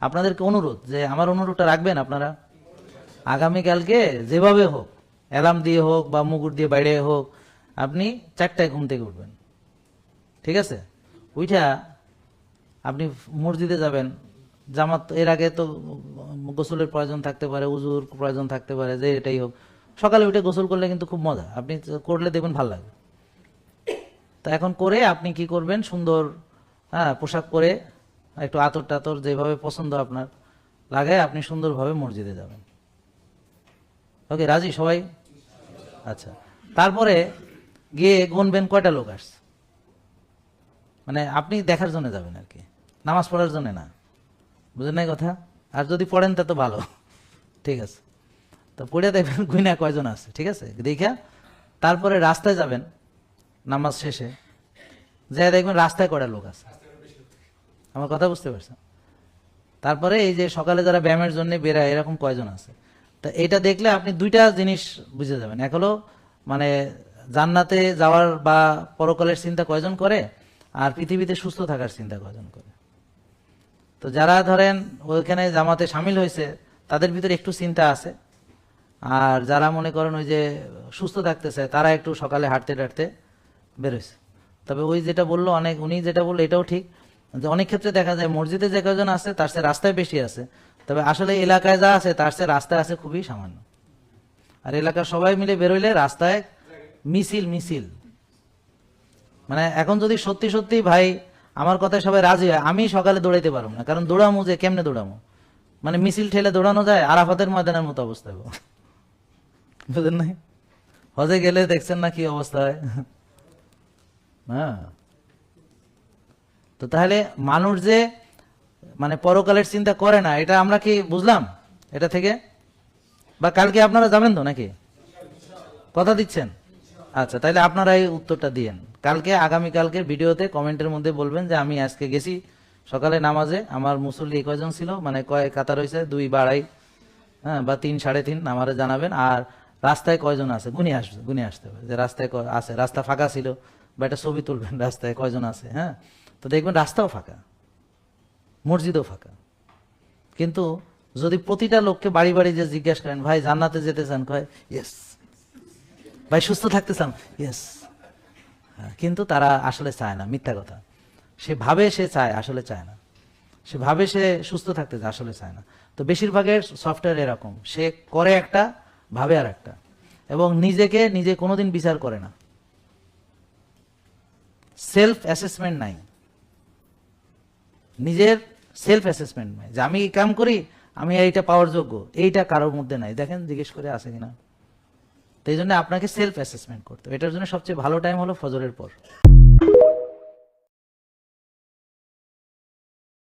আপনাদেরকে অনুরোধ যে আমার অনুরোধটা রাখবেন আপনারা। আগামীকালকে যেভাবে হোক, অ্যালার্ম দিয়ে হোক বা মুকুট দিয়ে বাইরে হোক, আপনি চারটায় ঘুম থেকে উঠবেন। ঠিক আছে? উইঠা আপনি মসজিদে যাবেন। জামাত এর আগে তো গোসলের প্রয়োজন থাকতে পারে, উজুর প্রয়োজন থাকতে পারে, যে এটাই হোক। সকালে উঠে গোসল করলে কিন্তু খুব মজা। আপনি করলে দেখবেন ভালো লাগবে তা এখন করে আপনি কি করবেন? সুন্দর হ্যাঁ পোশাক পরে একটু আতর টাতর যেভাবে পছন্দ আপনার, লাগায় আপনি সুন্দরভাবে মসজিদে যাবেন। ওকে, রাজি সবাই? আচ্ছা তারপরে গিয়ে গুনবেন কয়টা লোক আসছে? মানে আপনি দেখার জন্য যাবেন আর কি, নামাজ পড়ার জন্য না। বুঝলেন না কথা? আর যদি পড়েন তা তো ভালো। ঠিক আছে। তো পড়ে দেখবেন গুইনা কয়জন আছে, ঠিক আছে? দেখা তারপরে রাস্তায় যাবেন, নামাজ শেষে। যা দেখবেন রাস্তায় কয়টা লোক আছে। আমার কথা বুঝতে পারছেন তারপরে এই যে সকালে যারা ব্যায়ামের জন্য বেরায়, এরকম কয়জন আছে? তা এটা দেখলে আপনি দুইটা জিনিস বুঝে যাবেন। এক হলো মানে জান্নাতে যাওয়ার বা পরকালের চিন্তা কয়জন করে? আর পৃথিবীতে সুস্থ থাকার চিন্তা কয়জন করে? তো যারা ধরেন ওইখানে জামাতে সামিল হয়েছে, তাদের ভিতরে একটু চিন্তা আছে। আর যারা মনে করেন ওই যে সুস্থ থাকতেছে, তারা একটু সকালে হাঁটতে টাটতে বেরোইছে। তবে ওই যেটা বলল অনেক, উনি যেটা বলল এটাও ঠিক। যে অনেক ক্ষেত্রে দেখা যায় মসজিদে যে কজন আছে, তার চেয়ে রাস্তায় বেশি আছে। তবে আসলে এলাকায় যা আছে, তার চেয়ে রাস্তায় আছে খুবই সামান্য। আর এলাকার সবাই মিলে বেরোইলে রাস্তায় মিছিল মিছিল। মানে এখন যদি সত্যি সত্যি ভাই আমার কথায় সবাই রাজি হয়, আমি সকালে দৌড়াইতে পারব না। কারণ দৌড়ামো যে, কেমনে দৌড়ামো? মানে মিছিল ঠেলে দৌড়ানো যায়, আরাফাতের ময়দানের মতো অবস্থা বুঝলেন নাই? হজে গেলে দেখছেন না কি অবস্থা হয়। হ্যাঁ। তো তাহলে মানুষ যে মানে পরকালের চিন্তা করে না, এটা আমরা কি বুঝলাম এটা থেকে? বা কালকে আপনারা যাবেন তো নাকি? কথা দিচ্ছেন? আচ্ছা তাহলে আপনারা এই উত্তরটা দিয়েন। কালকে, আগামী কালকের ভিডিওতে কমেন্টের মধ্যে বলবেন যে আমি আজকে গেছি সকালে নামাজে, আমার মুসল্লি কয়জন ছিল? মানে কয় কাতার হয়েছে দুই বাড়াই হ্যাঁ বা তিন, সাড়ে তিন আমারে জানাবেন। আর রাস্তায় কয়জন আছে? গুনে আসবে গুনে আসতে হবে। যে রাস্তায় আছে, রাস্তা ফাঁকা ছিল, বা একটা ছবি তুলবেন, রাস্তায় কয়জন আছে হ্যাঁ? তো দেখবেন রাস্তাও ফাঁকা মসজিদও ফাঁকা। কিন্তু যদি প্রতিটা লোককে বাড়ি বাড়ি যে জিজ্ঞাসা করেন ভাই জান্নাতে যেতে চান? কয় ইয়েস ভাই সুস্থ থাকতে চান? ইয়েস কিন্তু তারা আসলে চায় না মিথ্যা কথা। সে ভাবে সে চায় আসলে চায় না। সে ভাবে সে সুস্থ থাকতে চায়, আসলে চায় না। তো বেশিরভাগের সফটওয়্যার এরকম সে করে একটা ভাবে আর একটা। এবং নিজেকে নিজে কোনোদিন বিচার করে না। সেলফ অ্যাসেসমেন্ট নাই। নিজের সেলফ অ্যাসেসমেন্ট নয় যে আমি এই কাম করি, আমি এইটা পাওয়ার যোগ্য, এইটা কারোর মধ্যে নাই। দেখেন, জিজ্ঞেস করে আছে কিনা? তো এই জন্য আপনাকে সেলফ অ্যাসেসমেন্ট করতে হবে। এটার জন্য সবচেয়ে ভালো টাইম হলো ফজরের পর।